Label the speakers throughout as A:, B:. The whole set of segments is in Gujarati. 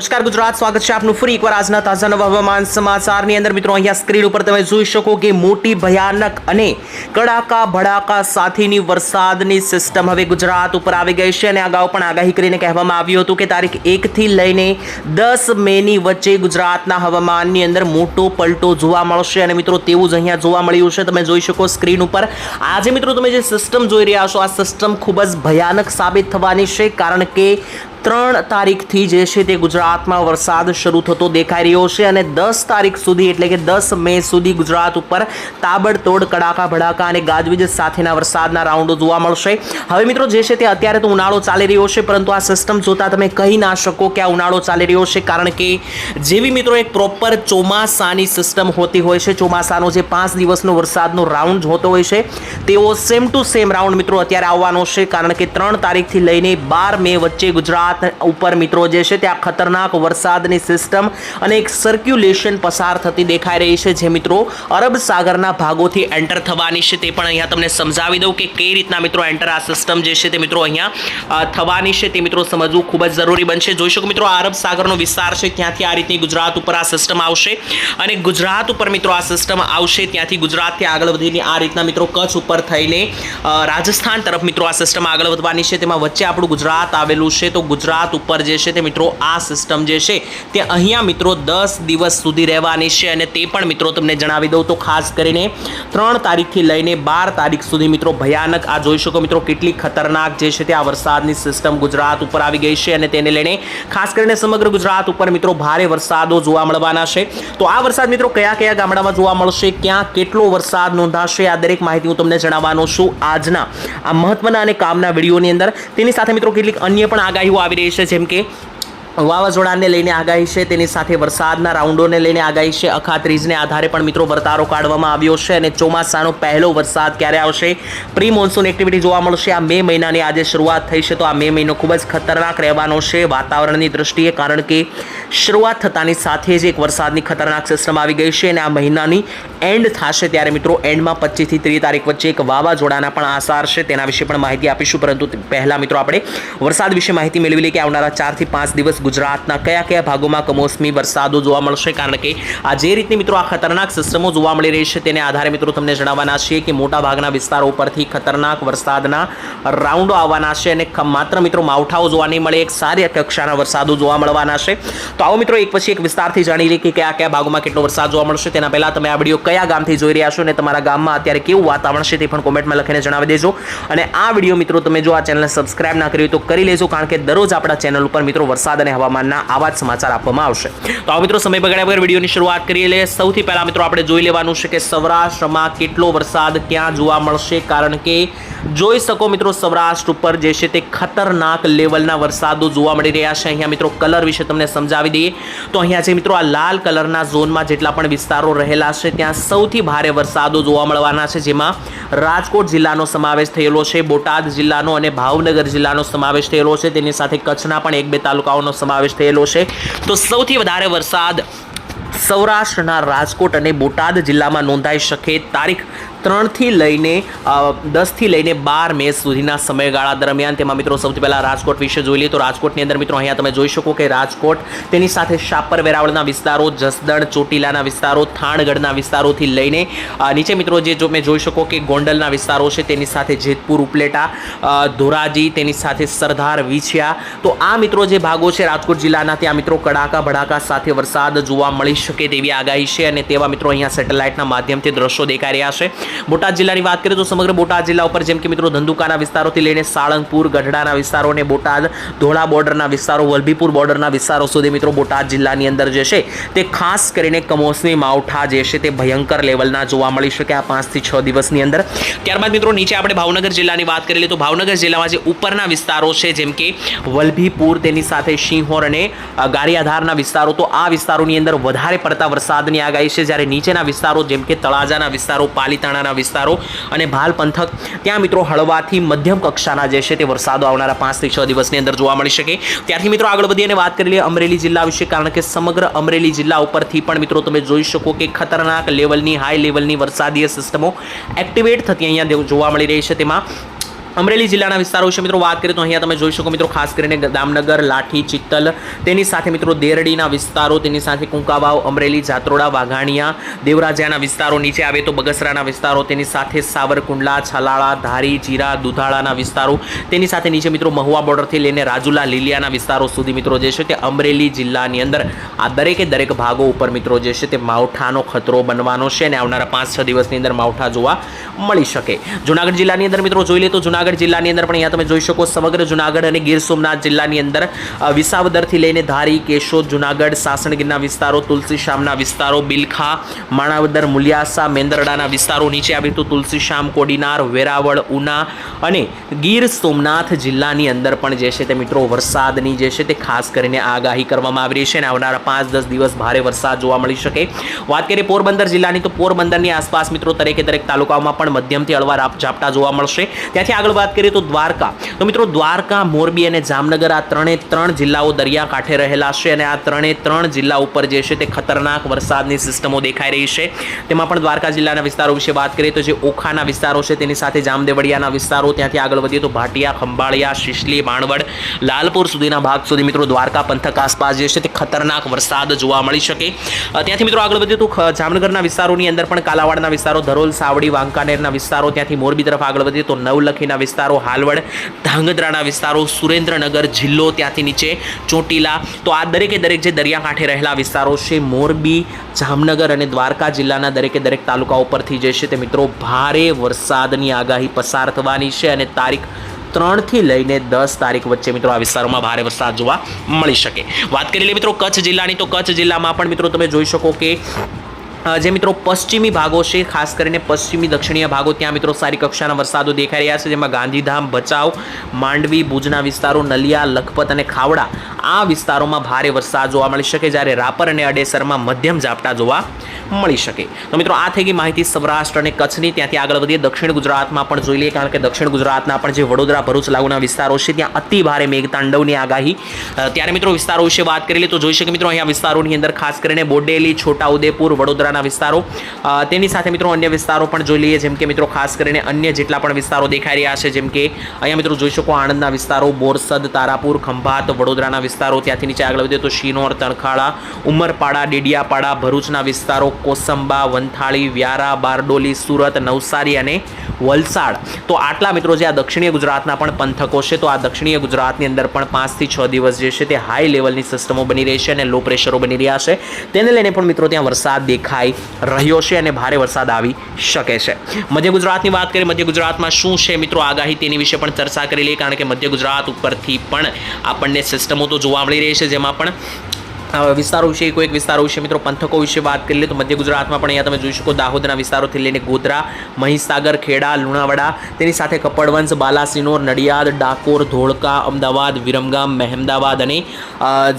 A: નમસ્કાર ગુજરાત, સ્વાગત છે આપનું ફરી એકવાર આજના તાજા નવા હવામાન સમાચારની અંદર. મિત્રો, અહીંયા સ્ક્રીન ઉપર તમે જોઈ શકો કે મોટી ભયાનક અને કડાકા ભડાકા સાથેની વરસાદની સિસ્ટમ હવે ગુજરાત ઉપર આવી ગઈ છે અને અગાઉ પણ આગાહી કરીને કહેવામાં આવ્યું હતું કે તારીખ એકથી લઈને દસ મેની વચ્ચે ગુજરાતના હવામાનની અંદર મોટો પલટો જોવા મળશે અને મિત્રો, તેવું જ અહીંયા જોવા મળ્યું છે. તમે જોઈ શકો સ્ક્રીન ઉપર. આજે મિત્રો, તમે જે સિસ્ટમ જોઈ રહ્યા છો, આ સિસ્ટમ ખૂબ જ ભયાનક સાબિત થવાની છે કારણ કે ત્રણ તારીખથી જે છે તે ગુજરાતમાં વરસાદ શરૂ થતો દેખાઈ રહ્યો છે અને દસ તારીખ સુધી એટલે કે દસ મે સુધી ગુજરાત ઉપર તાબડતોડ કડાકા, ભડાકા અને ગાજવીજ સાથેના વરસાદના રાઉન્ડો જોવા મળશે. હવે મિત્રો જે છે તે અત્યારે તો ઉનાળો ચાલી રહ્યો છે, પરંતુ આ સિસ્ટમ જોતા તમે કહી ના શકો કે આ ઉનાળો ચાલી રહ્યો છે, કારણ કે જેવી મિત્રો એક પ્રોપર ચોમાસાની સિસ્ટમ હોતી હોય છે, ચોમાસાનો જે પાંચ દિવસનો વરસાદનો રાઉન્ડ હોતો હોય છે, તેઓ સેમ ટુ સેમ રાઉન્ડ મિત્રો અત્યારે આવવાનો છે, કારણ કે ત્રણ તારીખથી લઈને બાર મે વચ્ચે ગુજરાત ઉપર મિત્રો જે છે ત્યાં ખતરનાક વરસાદની સિસ્ટમ અને એક સર્ક્યુલેશન પસાર થતી દેખાઈ રહી છે, જે મિત્રો અરબ સાગરના ભાગોથી એન્ટર થવાની છે, તે પણ અહીંયા તમને સમજાવી દઉં કે કઈ રીતના મિત્રો એન્ટર આ સિસ્ટમ જે છે તે મિત્રો અહીંયા થવાની છે, તે મિત્રો સમજવું ખૂબ જ જરૂરી બનશે. જોઈ શકો મિત્રો અરબ સાગરનો વિસ્તાર છે, ત્યાંથી આ રીતની ગુજરાત ઉપર આ સિસ્ટમ આવશે અને ગુજરાત ઉપર મિત્રો આ સિસ્ટમ આવશે, ત્યાંથી ગુજરાતથી આગળ વધીને આ રીતના મિત્રો કચ્છ ઉપર થઈને રાજસ્થાન તરફ મિત્રો આ સિસ્ટમ આગળ વધવાની છે, તેમાં વચ્ચે આપણું ગુજરાત આવેલું છે, તો ગુજરાત ઉપર જે છે તે મિત્રો આ સિસ્ટમ જે છે તે અહીંયા મિત્રો દસ દિવસ સુધી રહેવાની છે અને તે પણ મિત્રો તમને જણાવી દઉં તો ખાસ કરીને ત્રણ તારીખથી લઈને બાર તારીખ સુધી મિત્રો ભયાનક, આ જોઈ શકો મિત્રો કેટલી ખતરનાક જે છે તે આ વરસાદની સિસ્ટમ ગુજરાત ઉપર આવી ગઈ છે અને તેને લઈને ખાસ કરીને સમગ્ર ગુજરાત ઉપર મિત્રો ભારે વરસાદો જોવા મળવાના છે. તો આ વરસાદ મિત્રો કયા કયા ગામડામાં જોવા મળશે, ક્યાં કેટલો વરસાદ નોંધાશે, આ દરેક માહિતી હું તમને જણાવવાનો છું આજના આ મહત્વના અને કામના વિડીયોની અંદર. તેની સાથે મિત્રો કેટલીક અન્ય પણ આગાહીઓ આવી રહી છે જેમ કે વાવાઝોડાને લઈને આગાહી છે, તેની સાથે વરસાદના રાઉન્ડોને લઈને આગાહી છે. અખાત્રીજને આધારે પણ મિત્રો વર્તારો કાઢવામાં આવ્યો છે અને ચોમાસાનો પહેલો વરસાદ ક્યારે આવશે? પ્રી મોન્સૂન એક્ટિવિટી જોવા મળશે. આ મે મહિનાની આજે શરૂઆત થઈ છે, તો આ મે મહિનો ખૂબ જ ખતરનાક રહેવાનો છે. વાતાવરણની દ્રષ્ટિએ કારણ કે શરૂઆત થતાની સાથે જ એક વરસાદની ખતરનાક સિસ્ટમ આવી ગઈ છે અને આ મહિનાની એન્ડ થશે ત્યારે મિત્રો એન્ડમાં પચીસથી ત્રીસ તારીખ વચ્ચે એક વાવાઝોડાના પણ આસાર છે, તેના વિશે પણ માહિતી આપીશું. પરંતુ પહેલાં મિત્રો આપણે વરસાદ વિશે માહિતી મેળવી લઈએ કે આવનારા ચારથી પાંચ દિવસ ગુજરાતના કયા કયા ભાગોમાં કમોસમી વરસાદો જોવા મળશે? કારણ કે આ જે રીતની મિત્રો આ ખતરનાક સિસ્ટમો જોવા મળી રહી છે તેને આધારે મિત્રો તમને જણાવવાના છીએ કે મોટા ભાગના વિસ્તારો ઉપરથી ખતરનાક વરસાદના રાઉન્ડો આવવાના છે અને માત્ર મિત્રો માવઠાઓ જોવા નહીં મળે, એક સારી કક્ષાના વરસાદો જોવા મળવાના છે. તો આવો મિત્રો એક પછી એક વિસ્તારથી જાણી લઈએ કે કયા કયા ભાગોમાં કેટલો વરસાદ જોવા મળશે. તેના પહેલાં તમે આ વીડિયો કયા ગામથી જોઈ રહ્યા છો અને તમારા ગામમાં અત્યારે કેવું વાતાવરણ છે તે પણ કોમેન્ટમાં લખીને જણાવી દેજો. અને આ વીડિયો મિત્રો તમે જો આ ચેનલને સબસ્ક્રાઇબ ના કરી તો કરી લેજો, કારણ કે દરરોજ આપણા ચેનલ ઉપર મિત્રો વરસાદ અને હવામાનના આવા જ સમાચાર આપવામાં આવશે. તો આવો મિત્રો, સમય બગાડ્યા વગર વિડીયોની શરૂઆત કરીએ લે સૌથી પહેલા મિત્રો, આપણે જોઈ લેવાનું છે કે સૌરાષ્ટ્રમાં કેટલો વરસાદ ક્યાં જોવા મળશે? કારણ કે જોઈ શકો મિત્રો સૌરાષ્ટ્ર ઉપર જે છે તે ખતરનાક લેવલના વરસાદો જોવા મળી રહ્યા છે. અહીંયા મિત્રો કલર વિશે તમને સમજાવી દઈએ. તો અહીંયા જે મિત્રો આ લાલ કલરના ઝોનમાં જેટલા પણ વિસ્તારો રહેલા છે, ત્યાં સૌથી ભારે વરસાદો જોવા મળવાના છે, જેમાં રાજકોટ જિલ્લાનો સમાવેશ થયેલો છે, બોટાદ જિલ્લાનો અને ભાવનગર જિલ્લાનો સમાવેશ થયેલો છે. તેની સાથે કચ્છના પણ એક બે તાલુકાઓનો સમાવેશ થયેલો છે. તો સૌથી વધારે વરસાદ સૌરાષ્ટ્રના રાજકોટ અને બોટાદ જિલ્લામાં નોંધાઈ શકે. તારીખ ત્રણથી લઈને દસથી લઈને બાર મે સુધીના સમયગાળા દરમિયાન તેમાં મિત્રો સૌથી પહેલાં રાજકોટ વિશે જોઈ લઈએ તો રાજકોટની અંદર મિત્રો અહીંયા તમે જોઈ શકો કે રાજકોટ તેની સાથે શાપર વેરાવળના વિસ્તારો, જસદણ, ચોટીલાના વિસ્તારો, થાણગઢના વિસ્તારોથી લઈને નીચે મિત્રો જે જો મેં જોઈ શકો કે ગોંડલના વિસ્તારો છે તેની સાથે જેતપુર, ઉપલેટા ધોરાજી, તેની સાથે સરદાર, વિછિયા. તો આ મિત્રો જે ભાગો છે રાજકોટ જિલ્લાના, ત્યાં મિત્રો કડાકા, ભડાકા સાથે વરસાદ જોવા મળી શકે તેવી આગાહી છે અને તેવા મિત્રો અહીંયા સેટેલાઇટના માધ્યમથી દ્રશ્યો દેખાઈ રહ્યા છે. બોટાદ જિલ્લાની વાત કરીએ તો સમગ્ર બોટાદ જિલ્લા ઉપર જેમ કે મિત્રો ધંધુકાના વિસ્તારોથી લઈને સાળંગપુર, ગઢડાના વિસ્તારો અને બોટાદ ધોળા બોર્ડરના વિસ્તારો, વલભીપુર બોર્ડરના વિસ્તારો સુધી મિત્રો બોટાદ જિલ્લાની અંદર જે છે તે ખાસ કરીને કમોસમી માવઠા જે છે તે ભયંકર લેવલના જોવા મળી શકે આ પાંચથી છ દિવસની અંદર. ત્યારબાદ મિત્રો નીચે આપણે ભાવનગર જિલ્લાની વાત કરી લઈએ તો ભાવનગર જિલ્લામાં જે ઉપરના વિસ્તારો છે જેમ કે વલભીપુર, તેની સાથે સિંહોર અને ગારિયાધારના વિસ્તારો, તો આ વિસ્તારોની અંદર વધારે પડતા વરસાદની આગાહી છે. જ્યારે નીચેના વિસ્તારો જેમ કે તળાજાના વિસ્તારો પાલીતાણાના વિસ્તારો અને ભાલ પંથક. ત્યાં મિત્રો હળવાથી મધ્યમ કક્ષાના જે છે તે વરસાદો આવનારા પાંચથી છ દિવસની અંદર જોવા મળી શકે. ત્યારથી મિત્રો આગળ વધી અને વાત કરી લઈએ અમરેલી જિલ્લા વિશે, કારણ કે સમગ્ર અમરેલી જિલ્લા ઉપરથી પણ મિત્રો તમે જોઈ શકો કે ખતરનાક લેવલની, હાઈ લેવલની વરસાદીય સિસ્ટમો એક્ટિવેટ થતી અહીંયા જોવા મળી રહી છે. તેમાં અમરેલી જિલ્લાના વિસ્તારો વિશે મિત્રો વાત કરીએ તો અહીંયા તમે જોઈ શકો મિત્રો, ખાસ કરીને દામનગર લાઠી, ચિત્તલ, તેની સાથે મિત્રો દેરડીના વિસ્તારો, તેની સાથે કુંકાવાવ, અમરેલી, જાત્રોડા, વાઘાણિયા દેવરાજાના વિસ્તારો, નીચે આવે તો બગસરાના વિસ્તારો, તેની સાથે સાવરકુંડલા, છલાળા, ધારી, જીરા, દુધાળાના વિસ્તારો, તેની સાથે નીચે મિત્રો મહુવા બોર્ડરથી લઈને રાજુલા, લીલિયાના વિસ્તારો સુધી મિત્રો જે છે તે અમરેલી જિલ્લાની અંદર આ દરેકે દરેક ભાગો ઉપર મિત્રો જે છે તે માવઠાનો ખતરો બનવાનો છે અને આવનારા પાંચ છ દિવસની અંદર માવઠા જોવા મળી શકે. જૂનાગઢ જિલ્લાની અંદર મિત્રો જોઈ લે તો જુનાગઢ જિલ્લાની અંદર પણ અહીંયા તમે જોઈ શકો સમગ્ર જુનાગઢ અને ગીર સોમનાથ જિલ્લાની અંદર વિસાવદરથી લઈને ધારી, કેશોદ, જુનાગઢ, સાસણગીરના વિસ્તારો તુલસીશ્યામના વિસ્તારો, બિલખા, માણાવદર, મુલિયાસા, મેંદરડાના વિસ્તારો, નીચે આવ્યું તો તુલસીશ્યામ કોડીનાર, વેરાવળ, ઉના અને ગીર સોમનાથ જિલ્લાની અંદર પણ જે છે તે મિત્રો વરસાદની જે છે તે ખાસ કરીને આગાહી કરવામાં આવી રહી છે અને આવનારા પાંચ દસ દિવસ ભારે વરસાદ જોવા મળી શકે. વાત કરીએ પોરબંદર જિલ્લાની તો પોરબંદરની આસપાસ મિત્રો દરેકે દરેક તાલુકાઓમાં પણ મધ્યમથી હળવા ઝાપટા જોવા મળશે. ત્યાંથી આગળ વાત કરીએ તો દ્વારકા. તો મિત્રો દ્વારકા, મોરબી અને જામનગર આ ત્રણે ત્રણ જિલ્લાઓ દરિયા કાંઠે રહેલા છે અને આ ત્રણે ત્રણ જિલ્લા ઉપર જે છે તે ખતરનાક વરસાદની સિસ્ટમો દેખાઈ રહી છે. તેમાં પણ દ્વારકા જિલ્લાના વિસ્તારો વિશે વાત કરીએ તો જે ઓખાના વિસ્તારો છે તેની સાથે જામદેવડિયાના વિસ્તારો, ત્યાંથી આગળ વધીએ તો ભાટિયા, ખંભાળિયા, શિશલી, માણવડ, લાલપુર સુધીના ભાગ સુધી મિત્રો દ્વારકા પંથક આસપાસ જે છે તે ખતરનાક વરસાદ જોવા મળી શકે. ત્યાંથી મિત્રો આગળ વધીએ તો જામનગરના વિસ્તારોની અંદર પણ કાલાવાડના વિસ્તારો, ધરોલ, સાવડી, વાંકાનેરના વિસ્તારો, ત્યાંથી મોરબી તરફ આગળ વધીએ તો નવલખીના વિસ્તારો હાલવડ, ધાંગધ્રાના વિસ્તારો, સુરેન્દ્રનગર જિલ્લો ત્યાંથી નીચે ચોટીલા. તો આ દરેકે દરેક જે દરિયાકાંઠે રહેલા વિસ્તારો છે, મોરબી, જામનગર અને દ્વારકા જિલ્લાના દરેકે દરેક તાલુકા ઉપરથી જે છે તે મિત્રો ભારે વરસાદની આગાહી પસાર થવાની છે અને તારીખ ત્રણથી લઈને દસ તારીખ વચ્ચે મિત્રો આ વિસ્તારોમાં ભારે વરસાદ જોવા મળી શકે. વાત કરી લઈએ મિત્રો કચ્છ જિલ્લાની, તો કચ્છ જિલ્લામાં પણ મિત્રો તમે જોઈ શકો કે જે મિત્રો પશ્ચિમી ભાગો છે, ખાસ કરીને પશ્ચિમી દક્ષિણીય ભાગો, ત્યાં મિત્રો સારી કક્ષાના વરસાદો દેખાઈ રહ્યા છે, જેમાં ગાંધીધામ, ભચાઉ, માંડવી, ભુજના વિસ્તારો, નલિયા, લખપત અને ખાવડા આ વિસ્તારોમાં ભારે વરસાદ જોવા મળી શકે જ્યારે રાપર અને અડેસરમાં મધ્યમ ઝાપટા જોવા મળી શકે. તો મિત્રો, આ થઈ ગઈ માહિતી સૌરાષ્ટ્ર અને કચ્છની. ત્યાંથી આગળ વધીએ. દક્ષિણ ગુજરાતમાં પણ જોઈ લઈએ, કારણ કે દક્ષિણ ગુજરાતના પણ જે વડોદરા, ભરૂચ લાગુના વિસ્તારો છે, ત્યાં અતિ ભારે મેઘતાંડવની આગાહી. ત્યારે મિત્રો, વિસ્તારો વિશે વાત કરી લઈએ તો જોઈ શકે મિત્રો, અહીંયા વિસ્તારોની અંદર ખાસ કરીને બોડેલી, છોટાઉદેપુર, વડોદરાના વિસ્તારો. તેની સાથે મિત્રો, અન્ય વિસ્તારો પણ જોઈ લઈએ, જેમ કે મિત્રો, ખાસ કરીને અન્ય જેટલા પણ વિસ્તારો દેખાઈ રહ્યા છે, જેમ કે અહીંયા મિત્રો, જોઈ શકો આણંદના વિસ્તારો, બોરસદ, તારાપુર, ખંભાત, વડોદરાના વિસ્તારો ત્યાંથી નીચે આગળ વધીએ તો શિનોર, તણખાળા, ઉમરપાડા, ડેડિયાપાડા, ભરૂચના વિસ્તારો, કોસંબા, વંથાળી, વ્યારા, બારડોલી, સુરત, નવસારી અને વલસાડ. તો આટલા મિત્રો જે આ દક્ષિણીય ગુજરાતના પણ પંથકો છે, તો આ દક્ષિણીય ગુજરાતની અંદર પણ પાંચથી છ દિવસ જે છે તે હાઈ લેવલની સિસ્ટમો બની રહી છે અને લો પ્રેશરો બની રહ્યા છે. તેને લઈને પણ મિત્રો ત્યાં વરસાદ દેખાઈ રહ્યો છે અને ભારે વરસાદ આવી શકે છે. મધ્ય ગુજરાતની વાત કરીએ, મધ્ય ગુજરાતમાં શું છે મિત્રો આગાહી તેની વિશે પણ ચર્ચા કરી લઈએ, કારણ કે મધ્ય ગુજરાત ઉપરથી પણ આપણને સિસ્ટમો તો જોવા મળી રહી છે જેમાં પણ વિસ્તારો વિશે કોઈક વિસ્તારો વિશે મિત્રો પંથકો વિશે વાત કરી લઈએ તો મધ્ય ગુજરાતમાં પણ અહીંયા તમે જોઈ શકો દાહોદના વિસ્તારોથી લઈને ગોધરા, મહીસાગર, ખેડા, લુણાવાડા, તેની સાથે કપડવંશ, બાલાસિનોર, નડિયાદ, ડાકોર, ધોળકા, અમદાવાદ, વિરમગામ, મહેમદાવાદ અને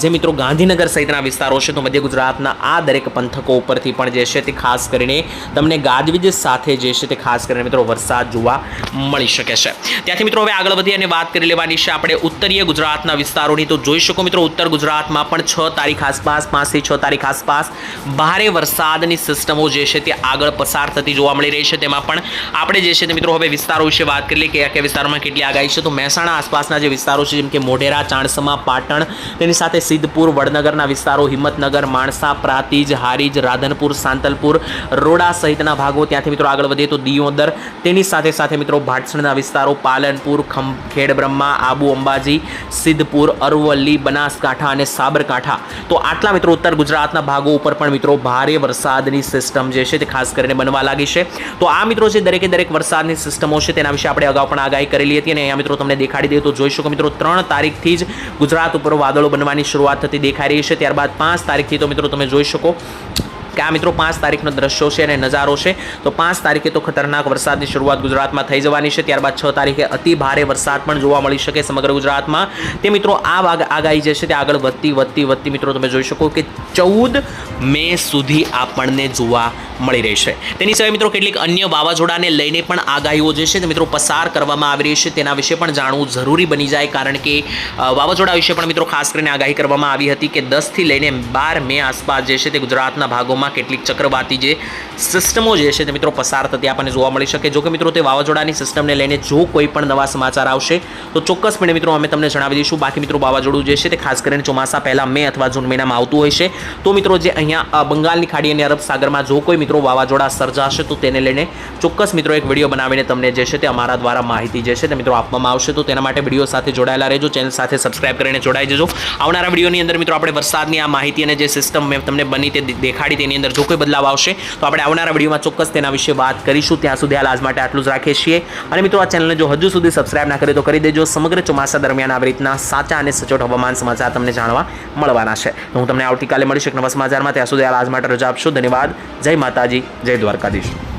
A: જે મિત્રો ગાંધીનગર સહિતના વિસ્તારો છે તો મધ્ય ગુજરાતના આ દરેક પંથકો ઉપરથી પણ જે છે તે ખાસ કરીને તમને ગાજવીજ સાથે જે છે તે ખાસ કરીને મિત્રો વરસાદ જોવા મળી શકે છે. ત્યાંથી મિત્રો હવે આગળ વધી અને વાત કરી લેવાની છે. આપણે ઉત્તરીય ગુજરાતના વિસ્તારોની તો જોઈ શકો મિત્રો ઉત્તર ગુજરાતમાં પણ છ તારીખ આસપાસ પાંચથી છ તારીખ આસપાસ ભારે વરસાદની સિસ્ટમો જે છે તે આગળ પસાર થતી જોવા મળી રહી છે. તેમાં પણ આપણે જે છે તે મિત્રો હવે વિસ્તારો વિશે વાત કરી લઈએ કયા કયા વિસ્તારોમાં કેટલી આગાહી છે. તો મહેસાણા આસપાસના જે વિસ્તારો છે, જેમ કે મોઢેરા, ચાણસમા, પાટણ, તેની સાથે સિદ્ધપુર, વડનગરના વિસ્તારો, હિંમતનગર, માણસા, પ્રાતિજ, હારીજ, રાધનપુર, સાંતલપુર, રોડા સહિતના ભાગો ત્યાંથી મિત્રો આગળ વધીએ તો દિયોદર, તેની સાથે સાથે મિત્રો ભાટસણના વિસ્તારો પાલનપુર, ખંભ, ખેડબ્રહ્મા, આબુ અંબાજી, સિદ્ધપુર, અરવલ્લી, બનાસકાંઠા અને સાબરકાંઠા. તો આટલા મિત્રો ઉત્તર ગુજરાતના ભાગો ઉપર પણ મિત્રો ભારે વરસાદની સિસ્ટમ જે છે તે ખાસ કરીને બનવા લાગી છે. તો આ મિત્રો જે દરેકે દરેક વરસાદની સિસ્ટમો છે તેના વિશે આપણે અગાઉ પણ આગાહી કરેલી હતી અને અહીંયા મિત્રો તમને દેખાડી દઈએ તો જોઈ શકો મિત્રો ત્રણ તારીખથી જ ગુજરાત ઉપર વાદળો બનવાની શરૂઆત થતી દેખાઈ રહી છે. ત્યારબાદ પાંચ તારીખથી તો મિત્રો તમે જોઈ શકો કે આ મિત્રો પાંચ તારીખનો દ્રશ્યો છે અને નજારો છે. તો પાંચ તારીખે તો ખતરનાક વરસાદની શરૂઆત ગુજરાતમાં થઈ જવાની છે. ત્યારબાદ છ તારીખે અતિ ભારે વરસાદ પણ જોવા મળી શકે સમગ્ર ગુજરાતમાં. તે મિત્રો આ આગાહી જે છે તે આગળ વધતી વધતી વધતી મિત્રો તમે જોઈ શકો કે ચૌદ મે સુધી આપણને જોવા મળી રહેશે તેની સિવાય મિત્રો કેટલીક અન્ય વાવાઝોડાને લઈને પણ આગાહીઓ જે છે તે મિત્રો પસાર કરવામાં આવી રહી છે. તેના વિશે પણ જાણવું જરૂરી બની જાય કારણ કે વાવાઝોડા વિશે પણ મિત્રો ખાસ કરીને આગાહી કરવામાં આવી હતી કે દસથી લઈને બાર મે આસપાસ જે છે તે ગુજરાતના ભાગોમાં વિસ્તારોમાં કેટલીક ચક્રવાતી જે સિસ્ટમો જે છે તે મિત્રો પસાર થતી આપણને જોવા મળી શકે. જો કે મિત્રો તે વાવાઝોડાની સિસ્ટમને લઈને જો કોઈ પણ નવા સમાચાર આવશે, તો ચોક્કસપણે મિત્રો અમે તમને જણાવી દઈશું. બાકી મિત્રો વાવાઝોડું જે છે તે ખાસ કરીને ચોમાસા પહેલાં મે અથવા જૂન મહિનામાં આવતું હોય છે. તો મિત્રો જે અહીંયા બંગાળની ખાડી અને અરબ સાગરમાં જો કોઈ મિત્રો વાવાઝોડા સર્જાશે, તો તેને લઈને ચોક્કસ મિત્રો એક વીડિયો બનાવીને તમને જે છે તે અમારા દ્વારા માહિતી જે છે તે મિત્રો આપવામાં આવશે. તો તેના માટે વીડિયો સાથે જોડાયેલા રહેજો. ચેનલ સાથે સબસ્ક્રાઇબ કરીને જોડાઈ જજો. આવનારા વિડીયોની અંદર મિત્રો આપણે વરસાદની આ માહિતી અને જે સિસ્ટમ મેં તમને બની તે દેખાડી તેની અંદર જો કોઈ બદલાવ આવશે, તો આપણે આવનારા વિડીયોમાં ચોક્કસ તેના વિશે વાત કરીશું. ત્યાં સુધી હાલ આજ માટે આટલું જ રાખીએ છીએ. અને મિત્રો, આ ચેનલને જો હજુ સુધી સબસ્ક્રાઇબ ના કરી તો કરી દેજો. સમગ્ર ચોમાસા દરમિયાન આવી રીતના સાચા અને સચોટ હવામાન સમાચાર તમને જાણવા મળવાના છે. તો હું તમને આવતીકાલે મળીશ એક નવા સમાચારમાં. ત્યાં સુધી હાલ આજ માટે રજા આપશો. ધન્યવાદ. જય માતાજી. જય દ્વારકાધીશ.